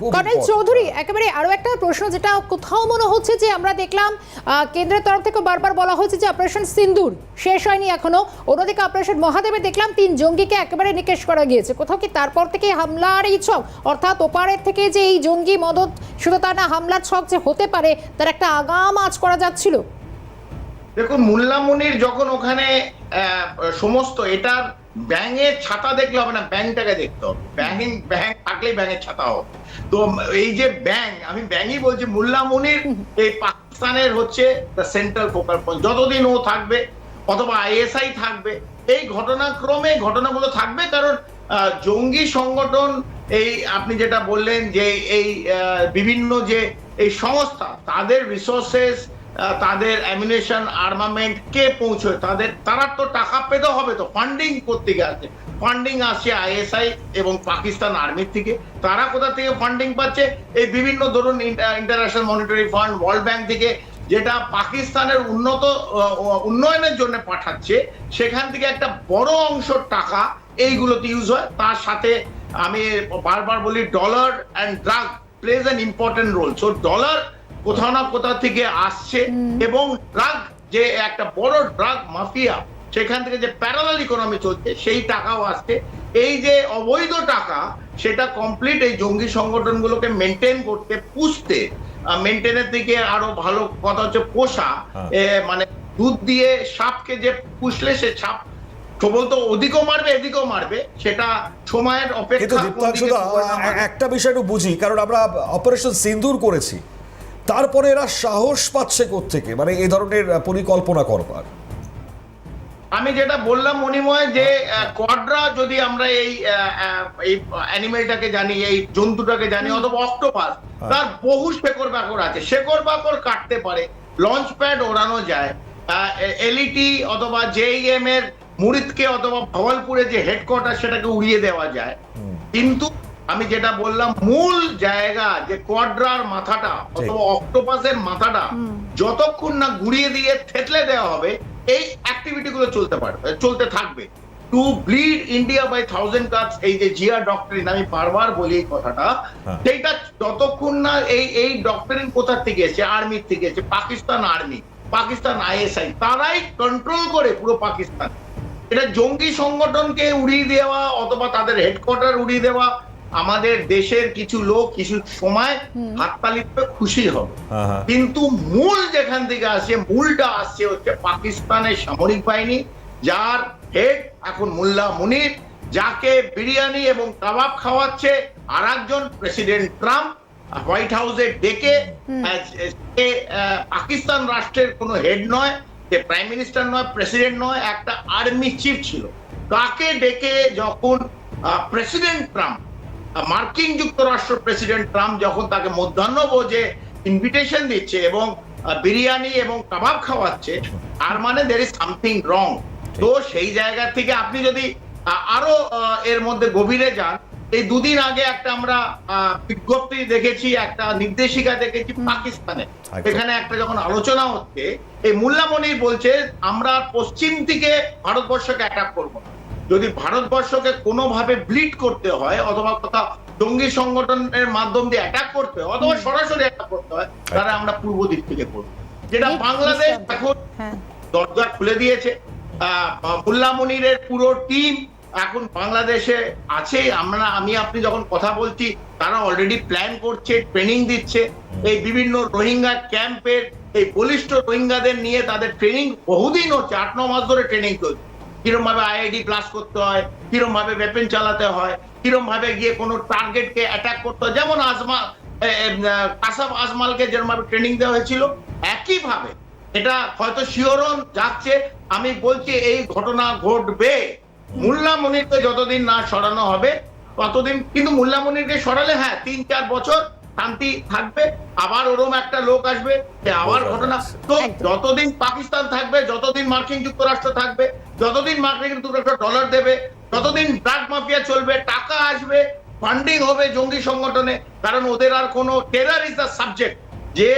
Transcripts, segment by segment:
Colonel Chowdhury একেবারে আরও একটা প্রশ্ন যেটা কোথাও মনে হচ্ছে যে আমরা দেখলাম কেন্দ্রের তরফ থেকে বারবার বলা হয়েছে যে অপারেশন সিন্দুর শেষ হয়নি এখনও। অন্যদিকে অপারেশন মহাদেবে দেখলাম তিন জঙ্গিকে একেবারে নিকেশ করা গিয়েছে। কোথাও কি তারপর থেকে হামলার এই ছক অর্থাৎ ওপারের থেকে যে এই জঙ্গি মদত শুধু তা না হামলার ছক যে হতে পারে তার একটা আগাম আজ করা যাচ্ছিল? দেখুন মোল্লা মুনির যখন ওখানে সমস্ত এটার ব্যাঙের ছাতা দেখলে হবে না ব্যাংটাকে দেখতে হবে। ব্যাং ব্যাং থাকলেই ব্যাঙের ছাতা হবে। তো এই যে ব্যাং আমি ব্যাংই বলছি, মোল্লা মুনির এই পাকিস্তানের হচ্ছে সেন্ট্রাল ফোকাল পয়েন্ট যতদিন ও থাকবে, অথবা আইএসআই থাকবে, এই ঘটনাক্রমে ঘটনাগুলো থাকবে কারণ জঙ্গি সংগঠন, এই আপনি যেটা বললেন যে এই বিভিন্ন যে এই সংস্থা, তাদের রিসোর্সেস তাদের অ্যামিনেশন আর্মামেন্ট কে পৌঁছয়? তাদের, তারা তো টাকা পেতে হবে তো ফান্ডিং করতে গেছে ফান্ডিং আসছে আইএসআই এবং পাকিস্তান আর্মির থেকে। তারা কোথা থেকে ফান্ডিং পাচ্ছে? এই বিভিন্ন ধরুন international monetary fund world bank থেকে, যেটা পাকিস্তানের উন্নত উন্নয়নের জন্য পাঠাচ্ছে, সেখান থেকে একটা বড় অংশ টাকা এইগুলোতে ইউজ হয়। তার সাথে আমি বারবার বলি dollar and drug plays an important role so dollar কোথাও না কোথাও থেকে আসছে এবং ড্রাগ যে একটা বড় ড্রাগ মাফিয়া সেখান থেকে যে প্যারালাল ইকোনমি চলছে সেই টাকাও আসছে এই যে অবৈধ টাকা সেটা কমপ্লিট এই জঙ্গি সংগঠনগুলোকে মেনটেন করতে পুষতে মেনটেনের দিকে আরও ভালো কথা হচ্ছে পোষা হ্যাঁ। মানে দুধ দিয়ে সাপকে যে পুষলে সে সাপ সবল তো ওদিকেও মারবে এদিকেও মারবে সেটা সময়ের অপেক্ষা কোন দীপ্তাংশু দিকে দা, পরিণাম হবে। একটা বিষয় একটু বুঝি কারণ আমরা অপারেশন সিন্দুর করেছি তারপরে এরা সাহস পাচ্ছে থেকে মানে এই ধরনের পরিকল্পনা করবার আমি যেটা বললাম মণিময় যে কোয়াড্রা যদি আমরা এই এই অ্যানিমেলটাকে জানি এই জন্তুটাকে জানি অথবা অক্টোপাস তার বহু শেকড় বাকড় আছে। শেকড় বাকড় কাটতে পারে লঞ্চ প্যাড ওড়ানো যায় এলইটি অথবা জেইএম এর মুরিদকে অথবা ভবালপুরে যে হেডকোয়ার্টার সেটাকে উড়িয়ে দেওয়া যায়। কিন্তু আমি যেটা বললাম মূল জায়গা যে কোয়াড্রার মাথাটা অথবা অক্টোপাসের মাথাটা যতক্ষণ না গুড়িয়ে দিয়ে থেতলে দেওয়া হবে এই অ্যাক্টিভিটি গুলো চলতে পারবে চলতে থাকবে। To bleed India by thousand cuts এই যে জিয়া ডক্টরিন আমি বারবার বলি এই কথাটা হ্যাঁ। সেইটা যতক্ষণ না এই এই ডক্টরিন কোথা থেকে এসেছে? আর্মির থেকে এসেছে পাকিস্তান আর্মি পাকিস্তান আইএসআই তারাই কন্ট্রোল করে পুরো পাকিস্তান। এটা জঙ্গি সংগঠনকে উড়িয়ে দেওয়া অথবা তাদের হেডকোয়ার্টার উড়িয়ে দেওয়া আমাদের দেশের কিছু লোক কিছু সময় হাততালি খুশি হবে। হ্যাঁ, হ্যাঁ। কিন্তু মূল যেখান থেকে আসছে মূলটা আসছে হচ্ছে পাকিস্তানের সামরিক বাহিনী যার হেড এখন মোল্লা মুনির যাকে বিরিয়ানি এবং কাবাব খাওয়াচ্ছে আর একজন প্রেসিডেন্ট ট্রাম্প হোয়াইট হাউসে ডেকে আহ, পাকিস্তান রাষ্ট্রের কোনো হেড নয় সে প্রাইম মিনিস্টার নয় প্রেসিডেন্ট নয় একটা আর্মি চিফ ছিল। তাকে ডেকে যখন প্রেসিডেন্ট ট্রাম্প মার্কিন যুক্তরাষ্ট্র প্রেসিডেন্ট ট্রাম্প যখন তাকে মধ্যাহ্ন ভোজে ইনভিটেশন দিচ্ছে এবং বিরিয়ানি এবং কাবাব খাওয়াচ্ছে আর মানে দের ইজ সামথিং রং তো সেই জায়গা থেকে আপনি যদি আরও এর মধ্যে গভীরে যান এই দুদিন আগে একটা আমরা বিজ্ঞপ্তি দেখেছি একটা নির্দেশিকা দেখেছি পাকিস্তানে। এখানে একটা যখন আলোচনা হচ্ছে এই মোল্লা মনির বলছে আমরা পশ্চিম থেকে ভারতবর্ষকে অ্যাটাক করব না। যদি ভারতবর্ষকে কোনোভাবে ব্লিড করতে হয় অথবা কোথাও জঙ্গি সংগঠনের মাধ্যম দিয়ে অ্যাটাক করতে হয় অথবা সরাসরি অ্যাটাক করতে হয় তাহলে আমরা পূর্ব দিক থেকে করব। যেটা বাংলাদেশ এখন হ্যাঁ। দরজা খুলে দিয়েছে। মোল্লা মনিরের পুরো টিম এখন বাংলাদেশে আছে। আমরা আমি আপনি যখন কথা বলছি তারা অলরেডি প্ল্যান করছে ট্রেনিং দিচ্ছে। এই বিভিন্ন রোহিঙ্গা ক্যাম্পের এই বলিষ্ঠ রোহিঙ্গাদের নিয়ে তাদের ট্রেনিং বহুদিন হচ্ছে আট ন মাস ধরে ট্রেনিং চলছে। কিরম ভাবে আইআইডি ক্লাস করতে হয় কিরম ভাবে ওয়েপেন চালাতে হয় কিরম ভাবে গিয়ে কোনো টার্গেটকে অ্যাটাক করতে হয়। যেমন আজমা কাসাব আজমালকে যেরকম ভাবে ট্রেনিং দেওয়া হয়েছিল একই ভাবে এটা হয়তো শিওরন যাচ্ছে। আমি বলছি এই ঘটনা ঘটবে। মোল্লা মনিরকে যতদিন না সরানো হবে, ততদিন কিন্তু মোল্লা মনিরকে সরালে হ্যাঁ তিন চার বছর শান্তি থাকবে আবার ওরম একটা লোক আসবে আবার ঘটনা। তো যতদিন পাকিস্তান থাকবে যতদিন মার্কিন যুক্তরাষ্ট্র থাকবে যতদিন মার্কিন যুক্তরাষ্ট্র ডলার দেবে ততদিন ড্রাগ মাফিয়া চলবে টাকা আসবে ফান্ডিং হবে জঙ্গি সংগঠনে কারণ ওদের আর কোনো টেরার ইজ দ্য সাবজেক্ট যে।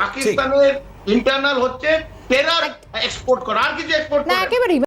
পাকিস্তানের ইন্টারনাল হচ্ছে টেরার এক্সপোর্ট করা আর কিছু এক্সপোর্ট না একেবারেই।